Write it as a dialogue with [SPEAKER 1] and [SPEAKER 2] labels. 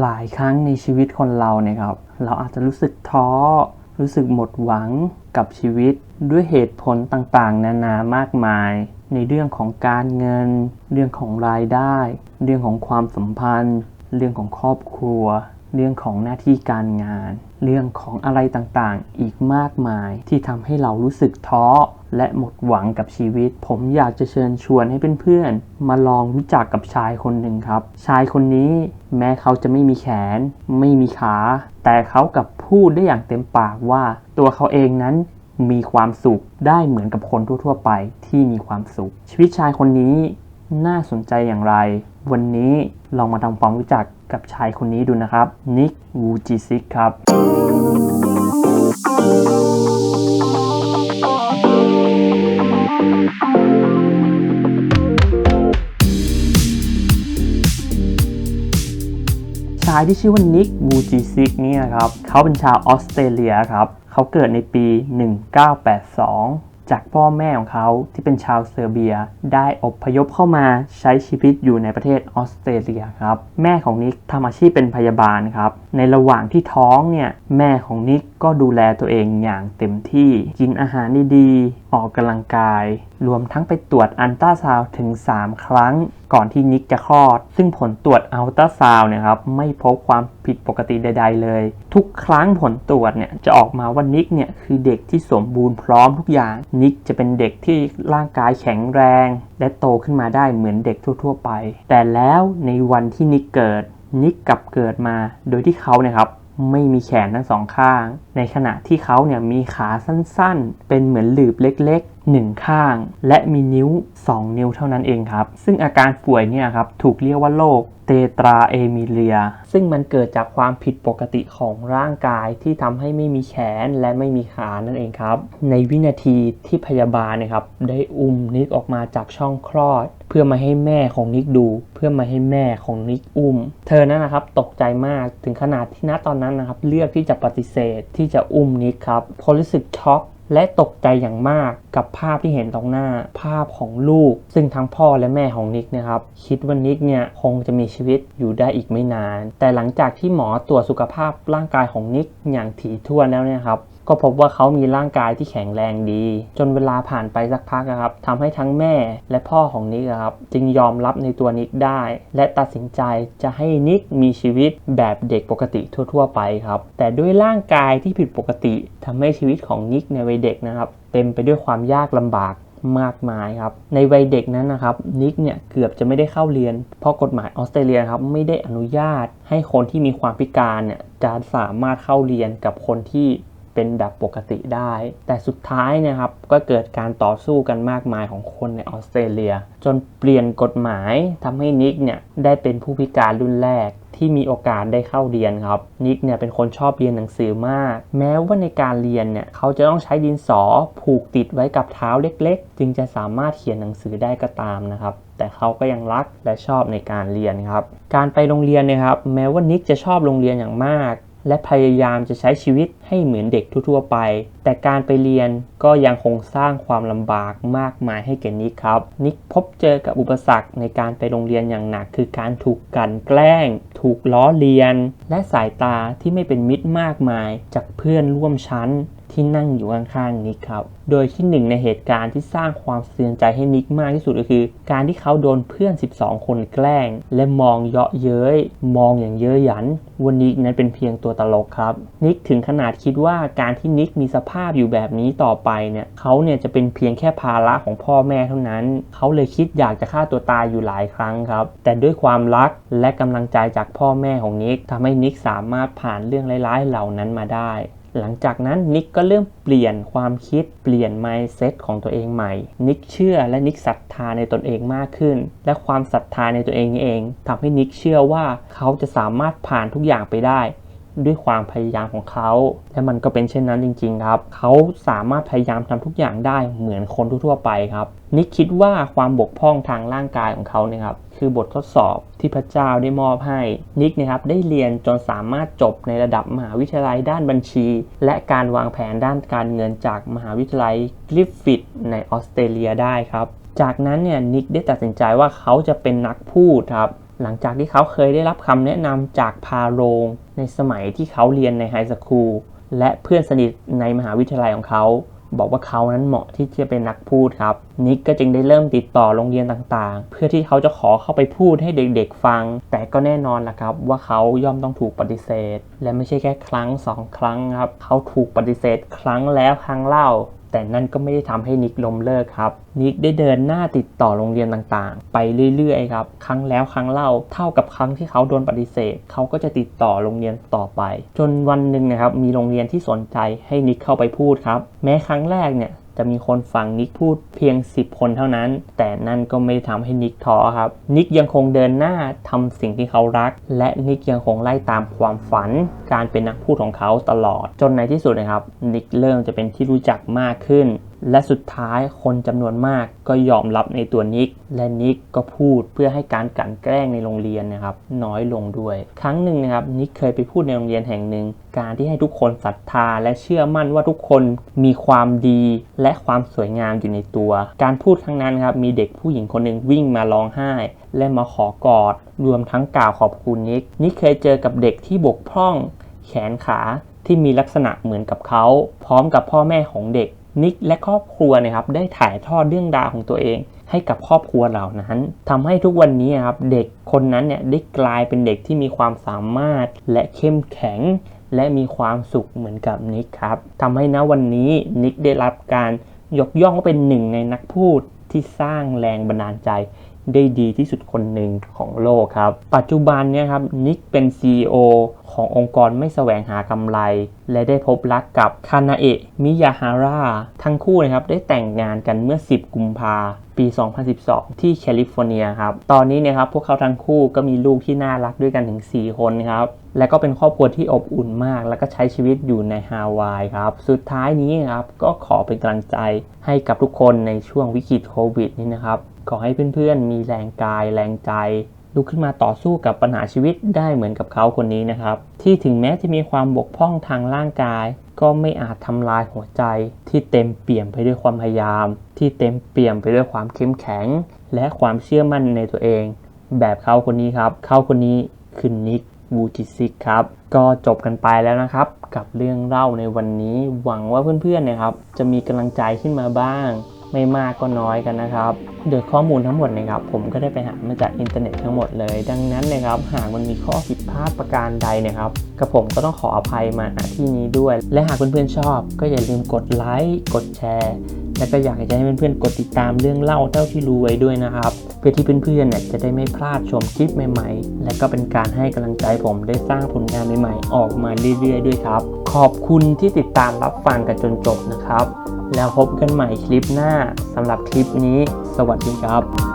[SPEAKER 1] หลายครั้งในชีวิตคนเราเนี่ยครับ เราอาจจะรู้สึกท้อ รู้สึกหมดหวังกับชีวิตด้วยเหตุผลต่างๆ นานามากมาย ในเรื่องของการเงิน เรื่องของรายได้ เรื่องของความสัมพันธ์ เรื่องของครอบครัว เรื่องของหน้าที่การงาน เรื่องของอะไรต่างๆ อีกมากมายที่ทำให้เรารู้สึกท้อและหมดหวังกับชีวิต ผมอยากจะเชิญชวนให้เพื่อนๆ มาลองรู้จักกับชายคนหนึ่งครับ ชายคนนี้แม้เขาจะไม่มีแขน ไม่มีขา แต่เขากลับพูดได้อย่างเต็มปากว่า ตัวเขาเองนั้นมีความสุขได้เหมือนกับคนทั่วๆ ไปที่มีความสุข ชีวิตชายคนนี้น่าสนใจอย่างไร วันนี้ลองมาทำความรู้จัก กับชายคนนี้ดูนะครับนิกวูจิซิกครับ ชายที่ชื่อว่านิกวูจิซิกเนี่ยครับ เขาเป็นชาวออสเตรเลียครับ เขาเกิดในปี 1982 จากพ่อแม่ของเขาที่เป็นชาวเซอร์เบีย ได้อพยพเข้ามาใช้ชีวิตอยู่ในประเทศออสเตรเลียครับ แม่ของนิกทำอาชีพเป็นพยาบาลครับ ในระหว่างที่ท้องเนี่ย แม่ของนิกก็ดูแลตัวเองอย่างเต็มที่ กินอาหารดีๆ ออกกำลังกาย รวมทั้งไปตรวจอันตราซาวถึง 3 ครั้ง ก่อนที่นิกจะคลอด ซึ่งผลตรวจอัลตราซาวเนี่ยครับไม่พบความผิดปกติใด ๆ เลย ทุกครั้งผลตรวจเนี่ยจะออกมาว่านิกเนี่ยคือเด็กที่สมบูรณ์พร้อมทุกอย่าง นิกจะเป็นเด็กที่ร่างกายแข็งแรง และโตขึ้นมาได้เหมือนเด็กทั่ว ๆ ไป แต่แล้วในวันที่นิกเกิดนิกกลับเกิดมาโดยที่เขาเนี่ยครับ ไม่มีแขนทั้งสองข้าง ในขณะที่เขาเนี่ยมีขาสั้นๆ เป็นเหมือนหลืบเล็ก ๆหนึ่งข้าง และมีนิ้ว 2 นิ้วเท่านั้นเองครับ ซึ่งอาการป่วยเนี่ยครับถูกเรียกว่าโรคเตตราเอมิเลีย ซึ่งมันเกิดจากความผิดปกติของร่างกายที่ทำให้ไม่มีแขนและไม่มีขานั่นเองครับ ในวินาทีที่พยาบาลเนะครับได้อุ้มนิกออกมาจากช่องคลอด เพื่อมาให้แม่ของนิกดู เพื่อมาให้แม่ของนิกอุ้ม เธอนั้นนะครับตกใจมากถึงขนาดที่ณตอนนั้นนะครับเลือกที่จะปฏิเสธที่จะอุ้มนิกครับเพราะรู้สึกช็อก และตกใจอย่างมากกับภาพที่เห็นตรงหน้าภาพของลูก ซึ่งทั้งพ่อและแม่ของนิกนะครับ คิดว่านิกเนี่ยคงจะมีชีวิตอยู่ได้อีกไม่นาน แต่หลังจากที่หมอตรวจสุขภาพร่างกายของนิกอย่างถี่ถ้วนแล้วเนี่ยครับ ก็พบว่าเขามีร่างกายที่แข็งแรงดี จนเวลาผ่านไปสักพักนะครับทำให้ทั้งแม่และพ่อของนิกอะครับจึงยอมรับในตัวนิกได้ และตัดสินใจจะให้นิกมีชีวิตแบบเด็กปกติทั่ว ๆ ไปครับ แต่ด้วยร่างกายที่ผิดปกติทำให้ชีวิตของนิกในวัยเด็กนะครับ เต็มไปด้วยความยากลำบากมากมายครับ ในวัยเด็กนั้นนะครับนิกเนี่ยเกือบจะไม่ได้เข้าเรียน เพราะกฎหมายออสเตรเลียครับไม่ได้อนุญาตให้คนที่มีความพิการเนี่ยจะสามารถเข้าเรียนกับคนที่ เป็นแบบปกติได้ แต่สุดท้ายเนะครับก็เกิดการต่อสู้กันมากมายของคนในออสเตรเลีย จนเปลี่ยนกฎหมายทำให้นิกเนี่ยได้เป็นผู้พิการรุ่นแรกที่มีโอกาสได้เข้าเรียนครับนิกเนี่ยเป็นคนชอบเรียนหนังสือมาก แม้ว่าในการเรียนเนี่ยเขาจะต้องใช้ดินสอผูกติดไว้กับเท้าเล็กๆ จึงจะสามารถเขียนหนังสือได้ก็ตามนะครับแต่เขาก็ยังรักและชอบในการเรียนครับ การไปโรงเรียนนี่ยครับ แม้ว่านิกจะชอบโรงเรียนอย่างมาก และพยายามจะใช้ชีวิตให้เหมือนเด็กทั่วๆไป แต่การไปเรียนก็ยังคงสร้างความลำบากมากมายให้แก่นิกครับ นิกพบเจอกับอุปสรรคในการไปโรงเรียนอย่างหนัก คือการถูกกันแกล้ง ถูกล้อเลียน และสายตาที่ไม่เป็นมิตรมากมายจากเพื่อนร่วมชั้น ที่นั่งอยู่ข้างๆนิกครับ โดยที่หนึ่งในเหตุการณ์ที่สร้างความเทือนใจให้นิกมากที่สุดก็คือ การที่เขาโดนเพื่อน 12 คนแกล้ง และมองเยาะเย้ย มองอย่างเย้ยหยันว่านิกนั้นเป็นเพียงตัวตลกครับ นิกถึงขนาดคิดว่าการที่นิกมีสภาพอยู่แบบนี้ต่อไปเนี่ยเขาเนี่ยจะเป็นเพียงแค่ภาระของพ่อแม่เท่านั้น เขาเลยคิดอยากจะฆ่าตัวตายอยู่หลายครั้งครับ แต่ด้วยความรักและกำลังใจจากพ่อแม่ของนิกทำให้นิกสามารถผ่านเรื่องร้ายๆเหล่านั้นมาได้ หลังจากนั้นนิกก็เริ่มเปลี่ยนความคิดเปลี่ยน mindset ของตัวเองใหม่ นิกเชื่อและนิกศรัทธาในตนเองมากขึ้น และความศรัทธาในตัวเองนี้เองทำให้นิกเชื่อว่าเขาจะสามารถผ่านทุกอย่างไปได้ด้วยความพยายามของเขา และมันก็เป็นเช่นนั้นจริง ๆ ครับ เขาสามารถพยายามทำทุกอย่างได้เหมือนคนทั่วไปครับ นิกคิดว่าความบกพร่องทางร่างกายของเขาเนี่ยครับ คือบททดสอบที่พระเจ้าได้มอบให้นิกนะครับได้เรียนจนสามารถจบในระดับมหาวิทยาลัยด้านบัญชี และการวางแผนด้านการเงินจากมหาวิทยาลัยกริฟฟิธในออสเตรเลียได้ครับจากนั้นเนี่ยนิกได้ตัดสินใจว่าเขาจะเป็นนักพูดครับหลังจากที่เขาเคยได้รับคำแนะนำจากพาโรงในสมัยที่เขาเรียนในไฮสคูลและเพื่อนสนิทในมหาวิทยาลัยของเขา บอกว่าเขานั้นเหมาะที่จะเป็นนักพูดครับนิกก็จึงได้เริ่มติดต่อโรงเรียนต่างๆ เพื่อที่เขาจะขอเข้าไปพูดให้เด็กๆฟัง แต่ก็แน่นอนล่ะครับ ว่าเขาย่อมต้องถูกปฏิเสธ และไม่ใช่แค่ครั้งสองครั้งครับ เขาถูกปฏิเสธครั้งแล้วครั้งเล่า แต่นั่นก็ไม่ได้ทำให้นิกล้มเลิกครับ นิกได้เดินหน้าติดต่อโรงเรียนต่างๆ ไปเรื่อยๆครับครั้งแล้วครั้งเล่าเท่ากับครั้งที่เขาโดนปฏิเสธ เขาก็จะติดต่อโรงเรียนต่อไป จนวันหนึ่งนะครับมีโรงเรียนที่สนใจให้นิกเข้าไปพูดครับ แม้ครั้งแรกเนี่ย จะมีคนฟังนิกพูดเพียง 10 คนเท่านั้น แต่นั่นก็ไม่ได้ทำให้นิกท้อครับ นิกยังคงเดินหน้าทำสิ่งที่เขารัก และนิกยังคงไล่ตามความฝัน การเป็นนักพูดของเขาตลอด จนในที่สุดนะครับ นิกเริ่มจะเป็นที่รู้จักมากขึ้น และสุดท้ายคนจำนวนมากก็ยอมรับในตัวนิก และนิกก็พูดเพื่อให้การกลั่นแกล้งในโรงเรียนนะครับน้อยลงด้วย ครั้งหนึ่งนะครับนิกเคยไปพูดในโรงเรียนแห่งหนึ่ง การที่ให้ทุกคนศรัทธาและเชื่อมั่นว่าทุกคนมีความดีและความสวยงามอยู่ในตัว การพูดครั้งนั้นครับมีเด็กผู้หญิงคนหนึ่งวิ่งมาร้องไห้ และมาขอกอด รวมทั้งกล่าวขอบคุณนิกนิกเคยเจอกับเด็กที่บกพร่อง แขนขาที่มีลักษณะเหมือนกับเขา พร้อมกับพ่อแม่ของเด็ก นิกและครอบครัวนะครับได้ถ่ายทอดเรื่องราวของตัวเอง ให้กับครอบครัวเหล่านั้นทำให้ทุกวันนี้ครับเด็กคนนั้นเนี่ยได้กลายเป็นเด็กที่มีความสามารถและเข้มแข็ง และมีความสุขเหมือนกับนิกครับทำให้นะวันนี้นิกได้รับการยกย่องว่าเป็นหนึ่งในนักพูดที่สร้างแรงบันดาลใจ ได้ดีที่สุดคนหนึ่งของโลกครับ ปัจจุบันเนี่ยครับนิกเป็น CEO ขององค์กรไม่แสวงหากำไร และได้พบรักกับคานาเอะมิยาฮาร่าทั้งคู่นะครับได้แต่งงานกันเมื่อ 10 กุมภาปี 2012 ที่แคลิฟอร์เนียครับ ตอนนี้เนี่ยครับพวกเขาทั้งคู่ก็มีลูกที่น่ารักด้วยกันถึง 4 คนครับ และก็เป็นครอบครัวที่อบอุ่นมาก แล้วก็ใช้ชีวิตอยู่ในฮาวายครับ สุดท้ายนี้ครับก็ขอเป็นกำลังใจให้กับทุกคนในช่วงวิกฤตโควิดนี้นะครับ ขอให้เพื่อนๆ มีแรงกาย แรงใจลุกขึ้นมาต่อสู้กับปัญหาชีวิตได้เหมือนกับเขาคนนี้นะครับ ที่ถึงแม้จะมีความบกพร่องทางร่างกาย ก็ไม่อาจทำลายหัวใจ ที่เต็มเปี่ยมไปด้วยความพยายาม ที่เต็มเปี่ยมไปด้วยความเข้มแข็ง และความเชื่อมั่นในตัวเอง แบบเขาคนนี้ครับ เขาคนนี้คือนิกวูจิซิกครับ ก็จบกันไปแล้วนะครับ กับเรื่องเล่าในวันนี้หวังว่าเพื่อนๆนะครับ จะมีกำลังใจขึ้นมาบ้าง ไม่มากก็น้อยกันนะครับ โดยข้อมูลทั้งหมดนะครับ ผมก็ได้ไปหามาจากอินเทอร์เน็ตทั้งหมดเลย ดังนั้นนะครับ หากมันมีข้อผิดพลาดประการใดนะครับกับผมก็ต้องขออภัยมาณที่นี้ด้วย และหากเพื่อนๆชอบ ก็อย่าลืมกดไลค์กดแชร์และก็อยากจะให้เพื่อนๆกดติดตามเรื่องเล่าเท่าที่รู้ไว้ด้วยนะครับ เพื่อที่เพื่อนๆเนี่ยจะได้ไม่พลาดชมคลิปใหม่ ๆ และก็เป็นการให้กำลังใจผมได้สร้างผลงานใหม่ๆ ออกมาเรื่อยๆ ด้วยครับ ขอบคุณที่ติดตามรับฟังกันจนจบนะครับ แล้วพบกันใหม่คลิปหน้าสำหรับคลิปนี้ สวัสดีครับ